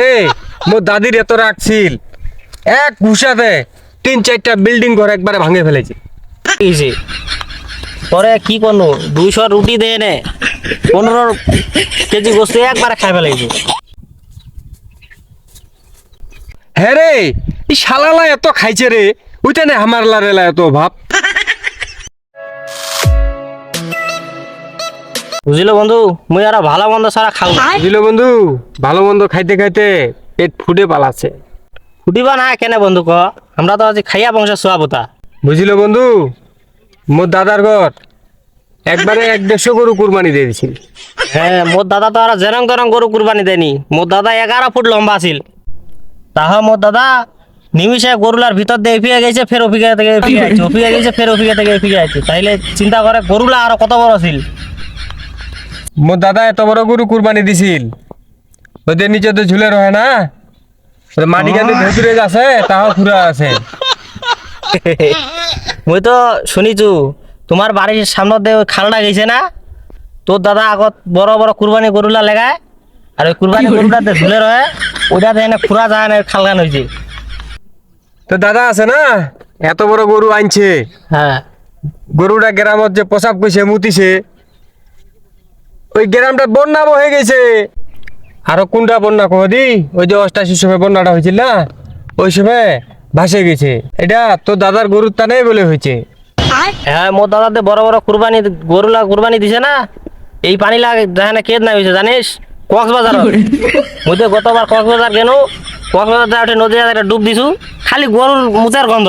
রে মোর দাদির এত রাখছিল এক ঘুষাতে তিন চারটা বিল্ডিং ঘর একবারে ভাঙে ফেলেছে। হয়েছে পরে কি করল দুইশো রুটি দিয়ে নে পনেরো কেজি গোস্ত একবারে খাই ফেলাইছে। হ্যাঁ রে এই শালালা এত খাইছে রে ওইটা নে আমার লারেলা এত ভাব। বুঝলো বন্ধু? মুই আর ভালো মন্দ সারা খাও। বুঝলো বন্ধু? ভালো মন্দ খাইতে খাইতে পেট ফুটে পালাছে। ফুটিবা না কেনে বন্ধু ক? আমরা তো আজ খাইয়া বংশের সোয়াবতা বুঝলো বন্ধু? মোর দাদার ঘর একবারে এক দেড়শো গরু কুরবানি দিয়ে দিছিল। হ্যাঁ মোর দাদা তো আর জেরং তেরং গরু কুরবানি দেয়নি। মোর দাদা এগারো ফুট লম্বা ছিল তাহ মোর দাদা নিমিষে গরুলার ভিতর দিয়ে ফিরে গেছে ফের অফিকে থেকে ফিরে আছে অফিকে গেছে ফের অফিকে থেকে ফিরে আছে তাইলে চিন্তা করে গরুলা আরও কত বড় ছিল। মোর দাদা এত বড় গরু কুরবানি দিছিল। ওদের নিচে তো ঝুলে রহে না। মাটি কান্দি ভেতরে আছে তাও ফুরা আছে। মুই তো শুনিছু তোমার বাড়ির সামনে ওই খালটা গেছে না? তোর দাদা আগত বড় বড় কুরবানি গরুলা লেগায় আর ওই কুরবানি গরুটাতে ঝুলে রয়ে ওইটাতে এনে খুরা যায় না খালগান হয়েছে তো দাদা আছে না? এত বড় গরু আনছে। হ্যাঁ গরুটা গ্রামত যে প্রসাব কইছে মুতিছে। ওই গ্রামটা বন্যা হয়ে গেছে। আরও কোনটা বন্যা কদি ওই যে অষ্টাশি সময় বন্যাটা হয়েছিল না? ওই সময় ভাসে গেছে। এটা তোর দাদার গরুর তা নেই বলে হয়েছে। হ্যাঁ মোর দাদাতে বড় বড় কুরবানি গরুলা কুরবানি দিছে না? এই পানি লাগে যেখানে কেদ না হয়েছে জানিস? কক্সবাজার। মুই তো গতবার কক্সবাজার কেন কক্সবাজার উঠে নদী একটা ডুব দিছু খালি গরুর মুতের গন্ধ।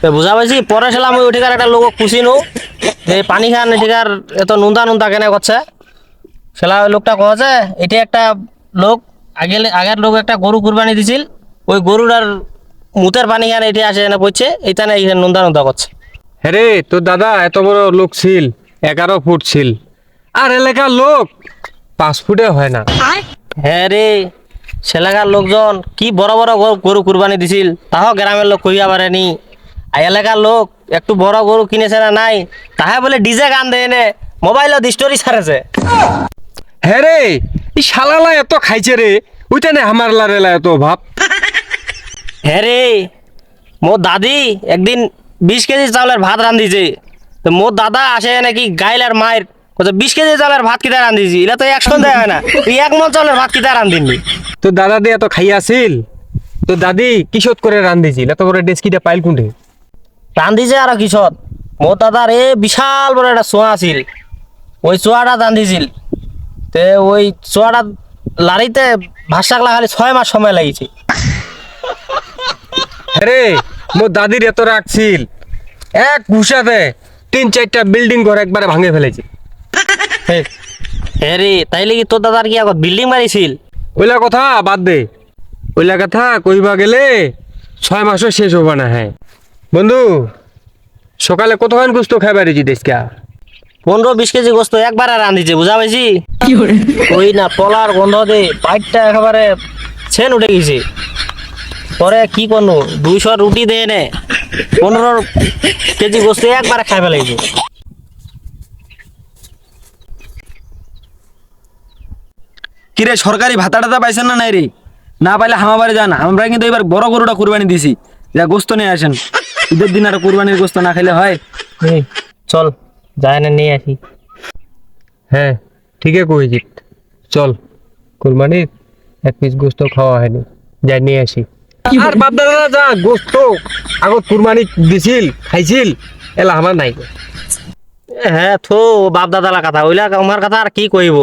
তো বুঝা পাইছি? পরে ছিলাম ওই উঠিকার একটা লোক খুশি নো যে পানি খান এঠিকার এত নুন্দা নুন্দা কেনে করছে? সেলা ওই লোকটা কছে এটি একটা লোক আগে আগের লোক একটা গরু কুরবানি দিছিল ওই গরুর আর মুতের পানি খান এটি আসে এনে পড়ছে এইখানে এইখানে নুন্দা নুন্দা করছে। হ্যাঁ রে তোর দাদা এত বড় লোক ছিল এগারো ফুট ছিল আর এলাকার লোক পাঁচ ফুটে হয় না। হ্যাঁ রে সেলাকার লোকজন কি বড় বড় গরু- কুরবানি দিছিল তাও গ্রামের লোক কইয়া পারেনি এলাকার লোক একটু বড় গরু কিনেছে না নাই তাহে বলে ডিজে গান দেয় নে মোবাইলত স্টোরি ছাড়েছে। হ্যাঁ রে এই শালালা এত খাইছে রে ওইটা নে আমার লারেলা এত ভাব হ্যাঁ রে মোর দাদি একদিন বিশ কেজি চাউলের ভাত রান্ধিছে। তো মোর দাদা আসে নাকি গাইল আর মায়ের কত বিশ কেজি চাউলের ভাত কিতা রান্ধিছি? এটা তো একশো দেয় হয় না তুই এক মন চাউলের ভাত কিতা রান্ধিনি তোর দাদা দিয়ে এত খাইয়াছিল তোর দাদি কিশোর করে রান্ধিছিল? এত বড় ডেস্কিটা পাইল কুন্ঠে রান্ধিছে আর কিশোর মোর দাদার এ বিশাল বড় একটা চোয়া আছিল। ওই চোয়াটা রান্ধিছিল তে ওই চোয়াটা লাড়িতে ভাষাক লাগালে ছয় মাস সময় লাগিছে। রে মোর দাদির এত রাখছিল এক ঘুষাতে তিন চারটা বিল্ডিং ঘর একবারে ভাঙে ফেলেছে হ্যাঁ রে তাইলে কি তোর দাদার কি আগত বিল্ডিং মারিছিল ওইলা কথা বাদ দে। ওইলা কথা কইবা গেলে ছয় মাসও শেষ হবা না হ্যাঁ বন্ধু সকালে কতক্ষণ গুস্ত খাই পারিছি দেশকা? পনেরো বিশ কেজি গোস্ত একবারে রান্ধিছে বুঝা পাইছি? ওই না পলার গন্ধ দে পাইটটা একেবারে ছেন উঠে গেছে। পরে কি করল দুইশো রুটি দিয়ে নে পনেরো কেজি গোস্ত একবারে খাই ফেলাইছে। কিরে সরকারি ভাতা টাতা পাইছেন না নাই রে? না পাইলে হামা বাড়ি যান আমরা কিন্তু এবার বড় গরুটা কুরবানি দিছি। যা গোস্ত নিয়ে আসেন। ঈদের দিন আর কুরবানির গোস্ত না খাইলে হয়? চল যায় না নিয়ে আসি। হ্যাঁ ঠিকই কইছি চল কুরবানির এক পিস গোস্ত খাওয়া হয়নি যাই নিয়ে আসি। আর বাপ দাদা যা গোস্ত আগত কুরবানি দিছিল খাইছিল এলা আমার নাই হ্যাঁ থো বাপ দাদালা কথা ওইলা আমার কথা আর কি কইব?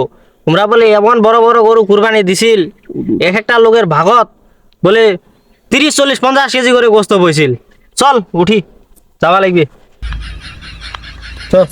তোমরা বলে এমন বড় বড় গরু কুরবানি দিছিল এক একটা লোকের ভাগত বলে তিরিশ চল্লিশ পঞ্চাশ কেজি করে গোস্ত বইছিল। চল উঠি। যাওয়া লাগবে। চল।